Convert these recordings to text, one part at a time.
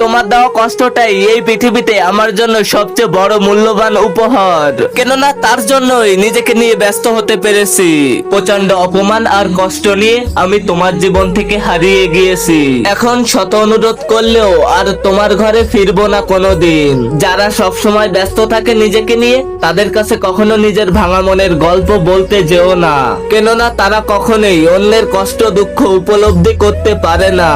তোমার দেওয়া কষ্টটাই এই পৃথিবীতে আমার জন্য সবচেয়ে বড় মূল্যবান উপহার। কেননা তার জন্যই নিজেকে নিয়ে ব্যস্ত হতে পেরেছি। প্রচণ্ড অপমান আর কষ্ট নিয়ে আমি তোমার জীবন থেকে হারিয়ে গিয়েছি। এখন শত অনুরোধ করলেও আর তোমার ঘরে ফিরবো না কোনোদিন। যারা সব সময় ব্যস্ত থাকে নিজেকে নিয়ে, তাদের কাছে কখনো নিজের ভাঙা মনের গল্প বলতে যেও না। কেননা তারা কখনোই অন্যের কষ্ট দুঃখ উপলব্ধি করতে পারে না।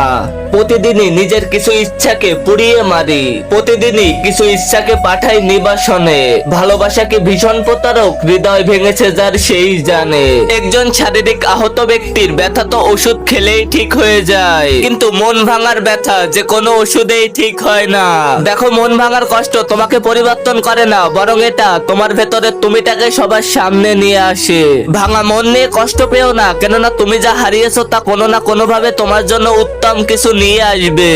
প্রতিদিনই নিজের কিছু ইচ্ছাকে পুড়িয়ে মারি। প্রতিদিনই কিছু ইচ্ছাকে পাঠাই নিবাসনে। ভালোবাসাকে ভীষণ প্রতারক, হৃদয় ভেঙেছে যার সেই জানে। একজন শারীরিক আহত ব্যক্তির ব্যথা তো ওষুধ খেলেই ঠিক হয়ে যায়। কিন্তু মন ভাঙার ব্যথা যে কোনো ওষুধেই ঠিক হয় না। দেখো, মন ভাঙার কষ্ট তোমাকে পরিবর্তন করে না, বরং এটা তোমার ভেতরে তুমিটাকে সবার সামনে নিয়ে আসে। ভাঙা মন নিয়ে কষ্ট পেও না, কেননা তুমি যা হারিয়েছো তা কোনো না কোনো ভাবে তোমার জন্য উত্তম কিছু নিয়ে আসবে।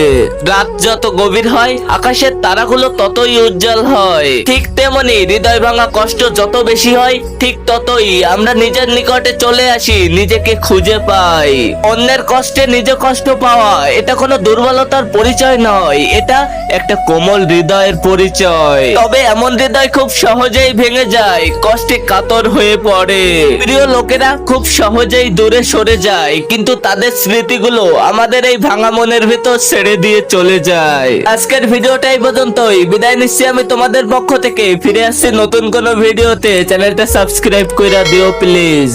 রাত যত গভীর হয়, আকাশের তারাগুলো ততই উজ্জ্বল হয়। ঠিক তেমনি হৃদয় ভাঙা কষ্ট যত বেশি হয়, ঠিক ততই আমরা নিজের নিকটে চলে আসি, নিজেকে খুঁজে পাই। অন্যের কষ্টে নিজে কষ্ট পাওয়া, এটা কোনো দুর্বলতার পরিচয় নয়, এটা একটা কোমল হৃদয়ের পরিচয়। তবে এমন হৃদয় খুব সহজেই ভেঙে যায়, কষ্টে কাতর হয়ে পড়ে। প্রিয় লোকেরা খুব সহজেই দূরে সরে যায়, কিন্তু তাদের স্মৃতিগুলো আমাদের এই ভাঙা মনের ভেতর ছেড়ে দিয়ে চলে যায় আজকের ভিডিওটা এই পর্যন্তই। বিদায় নিচ্ছি আমি তোমাদের পক্ষ থেকে। ফিরে আসছি নতুন কোনো ভিডিওতে। চ্যানেলটা সাবস্ক্রাইব করে দিও, প্লিজ।